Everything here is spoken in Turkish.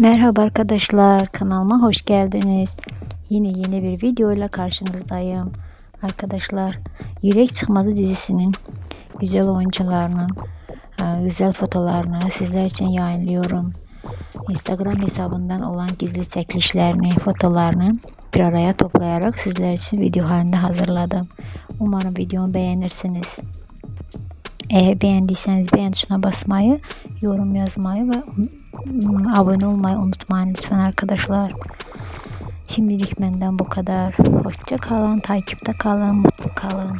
Merhaba arkadaşlar kanalıma hoş geldiniz. Yine yeni bir video ile karşınızdayım. Arkadaşlar Yürek Çıkmazı dizisinin güzel oyuncularının e, güzel fotolarını sizler için yayınlıyorum. Instagram hesabından olan gizli çekilişlerini, fotolarını bir araya toplayarak sizler için video halinde hazırladım. Umarım videomu beğenirsiniz. Eğer beğendiyseniz beğen tuşuna basmayı, yorum yazmayı ve abone olmayı unutmayın lütfen arkadaşlar. Şimdilik benden bu kadar. Hoşça kalın, takipte kalın, mutlu kalın.